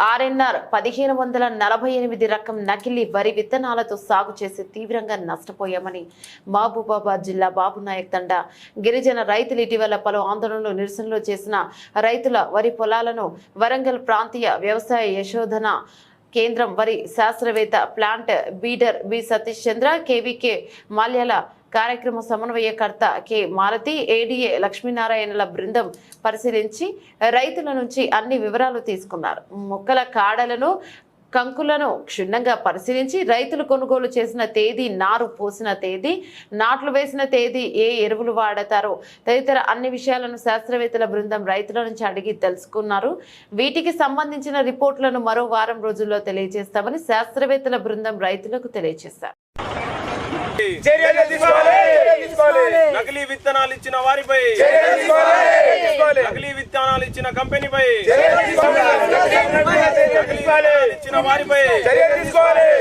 RNR పదిహేను వందల నలభై ఎనిమిది రకం నకిలీ వరి విత్తనాలతో సాగు చేసి తీవ్రంగా నష్టపోయామని మహబూబాబాద్ జిల్లా బాబునాయక్ తండ. గిరిజన రైతులు ఇటీవల పలు ఆందోళనలు నిరసనలు చేసిన రైతుల వరి పొలాలను వరంగల్ ప్రాంతీయ వ్యవసాయ యశోధన కేంద్రం వరి శాస్త్రవేత్త plant breeder B Satish Chandra KVK Malyala కార్యక్రమ సమన్వయకర్త కె మాలతి ఏడీఏ లక్ష్మీనారాయణల బృందం పరిశీలించి రైతుల నుంచి అన్ని వివరాలు తీసుకున్నారు. మొక్కల కాడలను కంకులను క్షుణ్ణంగా పరిశీలించి రైతులు కొనుగోలు చేసిన తేదీ నారు పోసిన తేదీ నాట్లు వేసిన తేదీ ఏ ఎరువులు వాడతారో తదితర అన్ని విషయాలను శాస్త్రవేత్తల బృందం రైతుల నుంచి అడిగి తెలుసుకున్నారు. వీటికి సంబంధించిన రిపోర్టులను మరో వారం రోజుల్లో తెలియజేస్తామని శాస్త్రవేత్తల బృందం రైతులకు తెలియజేశారు. నకిలీ విత్తనాలు ఇచ్చిన వారిపై. నకిలీ విత్తనాలు ఇచ్చిన కంపెనీపై. ఇచ్చిన వారిపై.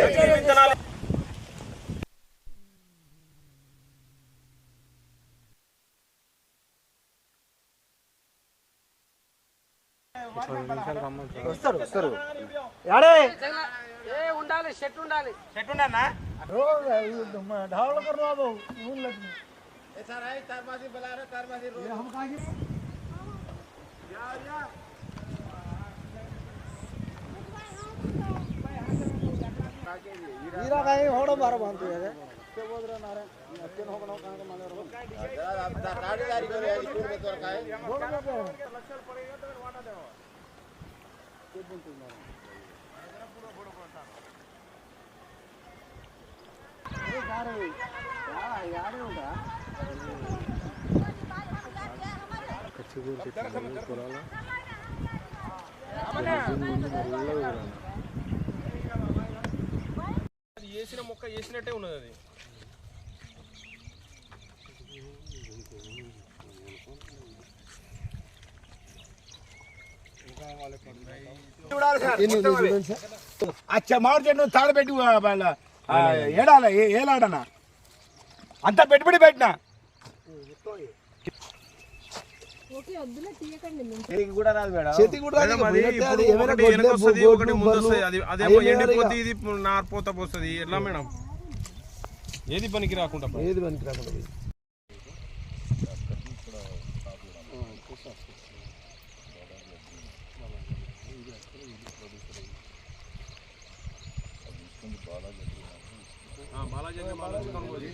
నకిలీ విత్తనాలు వస్తారు వస్తారు. ఏ ఉండాలి షెట్ रोज है। ढावल करवा बहु ऊन लगी ऐसा रहे तारमासी बुला रहे तारमासी रोज हम कहाँ की यार यार हीरा का ही होड़ मारो बांधते हैं क्या बोल रहे नारे अत्यंत हो बनाओ कहाँ के माले रो यार आप दाढ़ी दाढ़ी को यार स्कूल में तो रखा है बोल रहे हैं लक्षण पड़ेगा तो फिर वाटा दे कितना तुम मारो पूरा बड़ा बड़ा అంతా పెట్టుబడి పెట్టినా చేతి కూడా రాదు మేడం, అది. ఇప్పుడు ఒకటి వెనక వస్తది, ఒకటి ముందు వస్తది. అది అదేమో ఎండిపోతే ఇది నార్పోత పోస్తుంది. ఎట్లా మేడం? ఏది పనికి రాకుండా. ఏది పనికి రాకుండా ఆ, బాలాజీ అంటే బాలాజీ కొనుగోలు.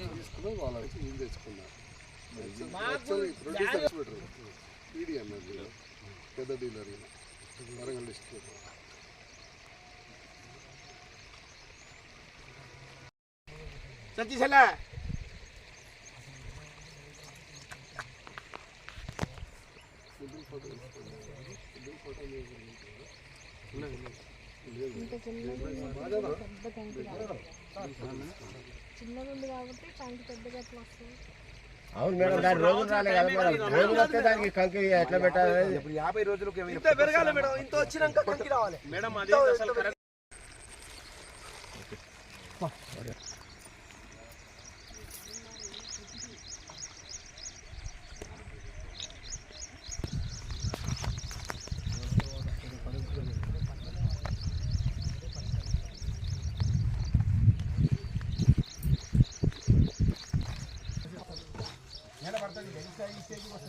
పెద్ద డీలర్ వరంగల్ డిస్ట్రిక్ట్ సతీశలా చిన్నగా ఉంది కాబట్టి ట్యాంక్ పెద్దగా ఎట్లా వస్తుంది? అవును మేడం దాని రోజులు రాలే కదా మేడం. రోజులు వస్తే దానికి కంకి ఎట్లా పెట్టాలి? ఇప్పుడు యాభై రోజులకు ఇంత పెరగాలి మేడం ఇంత వచ్చినాక కంకి రావాలి. మేడం అది అసలు కరెక్ట్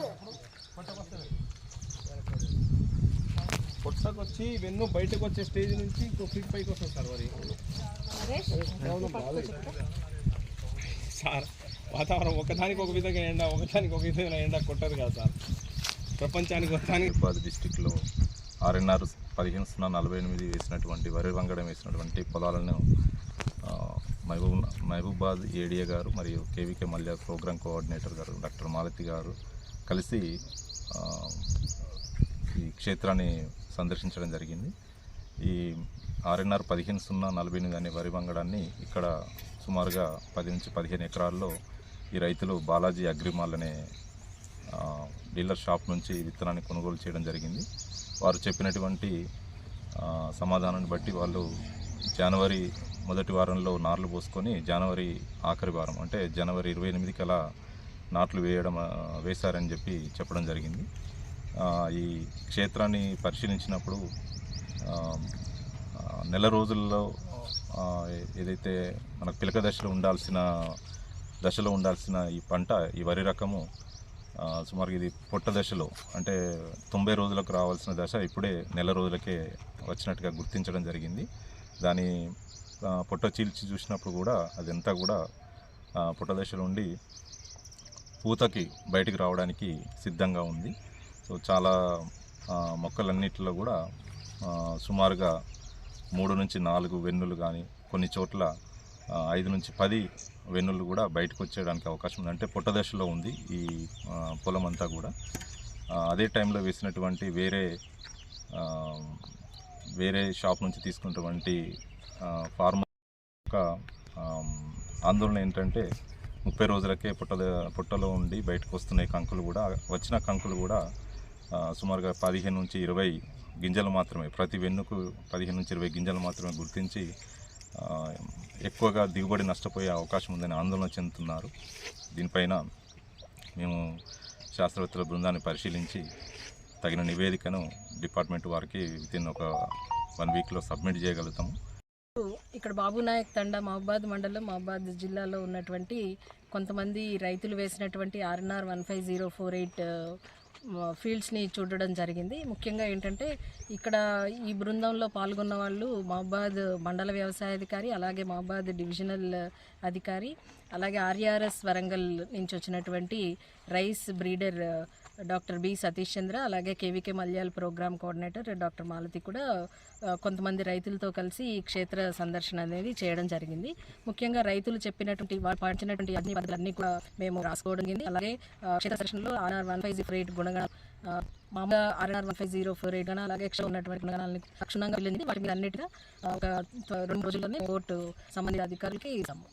పొట్టకు వచ్చి వెన్ను బయటకు వచ్చే స్టేజ్ నుంచి ఇంకో ఫీట్ పైకి వస్తుంది సార్ మరి. సార్ వాతావరణం ఒకదానికి ఒక విధంగా ఎండ ఒకదానికి ఒక విధంగా ఎండ కొట్టదు కదా సార్. ప్రపంచానికి ఒకదానికి హైదరాబాద్ డిస్టిక్లో ఆర్ఎన్ఆర్ పదిహేను సున్నా నలభై ఎనిమిది వేసినటువంటి వరి వంగడం వేసినటువంటి పొలాలను మహబూబ్ మహబూబాద్ ఏడిఏ గారు మరియు కేవీకే మల్య ప్రోగ్రామ్ కోఆర్డినేటర్ గారు డాక్టర్ మాలతి గారు కలిసి ఈ క్షేత్రాన్ని సందర్శించడం జరిగింది. ఈ ఆర్ఎన్ఆర్ పదిహేను సున్నా నలభై ఎనిమిది అనే వరి వంగడాన్ని ఇక్కడ సుమారుగా పది నుంచి పదిహేను ఎకరాల్లో ఈ రైతులు బాలాజీ అగ్రిమాల్ అనే డీలర్ షాప్ నుంచి విత్తనాన్ని కొనుగోలు చేయడం జరిగింది. వారు చెప్పినటువంటి సమాధానాన్ని బట్టి వాళ్ళు జనవరి మొదటి వారంలో నార్లు పోసుకొని జనవరి ఆఖరి వారం అంటే జనవరి ఇరవై ఎనిమిదికి అలా నాట్లు వేయడం వేశారని చెప్పి చెప్పడం జరిగింది. ఈ క్షేత్రాన్ని పరిశీలించినప్పుడు నెల రోజుల్లో ఏదైతే మనకు పిలక దశలో ఉండాల్సిన దశలో ఉండాల్సిన ఈ పంట ఈ వరి రకము సుమారు ఇది పొట్ట దశలో అంటే తొంభై రోజులకు రావాల్సిన దశ ఇప్పుడే నెల రోజులకే వచ్చినట్టుగా గుర్తించడం జరిగింది. దాని పొట్ట చీల్చి చూసినప్పుడు కూడా అదంతా కూడా పొట్ట దశలో ఉండి పూతకి బయటికి రావడానికి సిద్ధంగా ఉంది. సో చాలా మొక్కలన్నిటిలో కూడా సుమారుగా మూడు నుంచి నాలుగు వెన్నులు కానీ కొన్ని చోట్ల ఐదు నుంచి పది వెన్నులు కూడా బయటకు వచ్చేయడానికి అవకాశం ఉంది. అంటే పొట్ట దశలో ఉంది ఈ పొలం అంతా కూడా. అదే టైంలో వేసినటువంటి వేరే వేరే షాప్ నుంచి తీసుకున్నటువంటి ఫార్మర్ యొక్క ఆందోళన ఏంటంటే ముప్పై రోజులకే పుట్ట పుట్టలో ఉండి బయటకు వస్తున్నాయి కంకులు కూడా వచ్చిన కంకులు కూడా సుమారుగా పదిహేను నుంచి ఇరవై గింజలు మాత్రమే ప్రతి వెన్నుకు పదిహేను నుంచి ఇరవై గింజలు మాత్రమే గుర్తించి ఎక్కువగా దిగుబడి నష్టపోయే అవకాశం ఉందని ఆందోళన చెందుతున్నారు. దీనిపైన మేము శాస్త్రవేత్తల బృందాన్ని పరిశీలించి తగిన నివేదికను డిపార్ట్మెంట్ వారికి వితిన్ ఒక వన్ వీక్లో సబ్మిట్ చేయగలుగుతాము. ఇక్కడ బాబునాయక్ తండా మహబాద్ మండలం మహబాద్ జిల్లాలో ఉన్నటువంటి కొంతమంది రైతులు వేసినటువంటి RNR one five zero four eight ఫీల్డ్స్ని చూడడం జరిగింది. ముఖ్యంగా ఏంటంటే ఇక్కడ ఈ బృందంలో పాల్గొన్న వాళ్ళు మహబాద్ మండల వ్యవసాయ అధికారి అలాగే మహబాద్ డివిజనల్ అధికారి అలాగే ఆర్ఆర్ఎస్ వరంగల్ నుంచి వచ్చినటువంటి rice breeder uh, doctor B Satish Chandra అలాగే KVK Malyal program coordinator doctor Malathi కూడా uh, కొంతమంది రైతులతో కలిసి ఈ క్షేత్ర సందర్శన అనేది చేయడం జరిగింది. ముఖ్యంగా రైతులు చెప్పినటువంటి వాళ్ళు పాటించినటువంటి అన్ని అన్ని కూడా మేము రాసుకోవడం జరిగింది. అలాగే క్షేత్ర దర్శనంలో RR one five zero eight గుణగణ మామూలుగా RR one five zero four eight గణ అలాగే ఎక్స్ట్రా ఉన్నటువంటి గుణగణాలని క్షుణ్ణంగా వెళ్ళింది. వాటి మీద అన్నిటిగా ఒక రెండు రోజుల్లోనే కోర్టు సంబంధిత అధికారులకి ఇస్తాము.